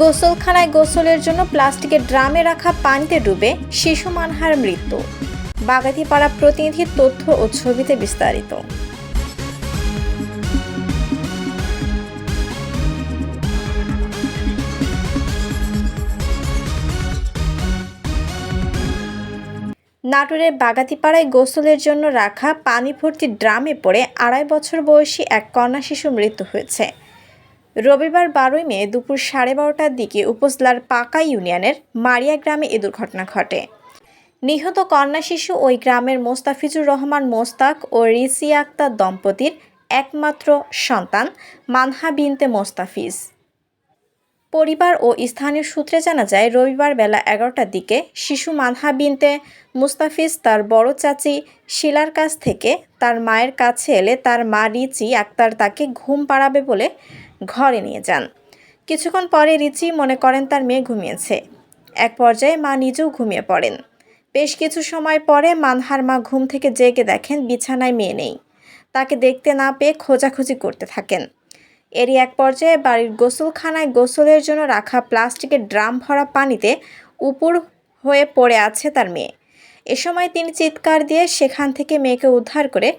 গোসলখানায় গোসলের জন্য প্লাস্টিকের ড্রামে রাখা পানিতে ডুবে শিশু মানহার মৃত্যু। বাগাতিপাড়া প্রতিনিধির তথ্য ও ছবিতে বিস্তারিত। নাটোরের বাগাতিপাড়ায় গোসলের জন্য রাখা পানি ভর্তি ড্রামে পড়ে আড়াই বছর বয়সী এক কন্যা শিশু মৃত্যু হয়েছে। রবিবার বারোই মে দুপুর সাড়ে বারোটার দিকে উপজেলার পাকা ইউনিয়নের মারিয়া গ্রামে এ দুর্ঘটনা ঘটে। নিহত কন্যা শিশু ওই গ্রামের মোস্তাফিজুর রহমান মোস্তাক ও রিসি আক্তার দম্পতির একমাত্র সন্তান মানহা বিনতে মোস্তাফিজ। পরিবার ও স্থানীয় সূত্রে জানা যায়, রবিবার বেলা এগারোটার দিকে শিশু মানহা বিনতে মুস্তাফিজ তার বড় চাচি শিলার কাছ থেকে তার মায়ের কাছে এলে তার মা রিচি আক্তার তাকে ঘুম পাড়াবে বলে ঘরে নিয়ে যান। কিছুক্ষণ পরে রিচি মনে করেন তার মেয়ে ঘুমিয়েছে। এক পর্যায়ে মা নিজেও ঘুমিয়ে পড়েন। বেশ কিছু সময় পরে মানহার মা ঘুম থেকে জেগে দেখেন বিছানায় মেয়ে নেই। তাকে দেখতে না পেয়ে খোঁজাখুঁজি করতে থাকেন। এরই এক পর্যায়ে বাড়ির গোসলখানায় গোসলের জন্য রাখা প্লাস্টিকের ড্রাম ভরা পানিতে উপর হয়ে পড়ে আছে তার মেয়ে। এ সময় তিনি চিৎকার দিয়ে সেখান থেকে মেয়েকে উদ্ধার করে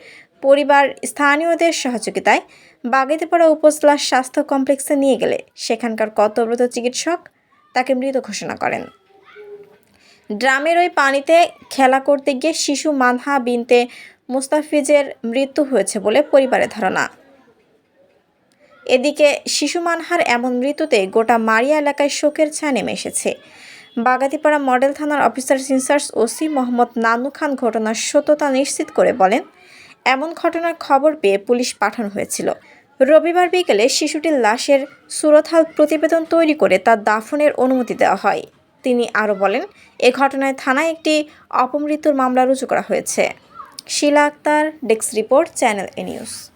পরিবার, স্থানীয়দের সহযোগিতায় বাগেতিপাড়া উপজেলা স্বাস্থ্য কমপ্লেক্সে নিয়ে গেলে সেখানকার কর্তব্যরত চিকিৎসক তাকে মৃত ঘোষণা করেন। ড্রামের ওই পানিতে খেলা করতে গিয়ে শিশু মানহা বিনতে মুস্তাফিজের মৃত্যু হয়েছে বলে পরিবারের ধারণা। এদিকে শিশু মানহার এমন মৃত্যুতে গোটা মারিয়া এলাকায় শোকের ছায়া নেমে এসেছে। বাগাতিপাড়া মডেল থানার officer in charge OC Mohammad Nanu Khan ঘটনার সত্যতা নিশ্চিত করে বলেন এমন ঘটনার খবর পেয়ে পুলিশ পাঠানো হয়েছিল। রবিবার বিকেলে শিশুটির লাশের সুরতহাল প্রতিবেদন তৈরি করে তার দাফনের অনুমতি দেওয়া হয়। তিনি আরও বলেন, এ ঘটনায় থানায় একটি অপমৃত্যুর মামলা রুজু করা হয়েছে। Shila Akter, desk report, channel A news.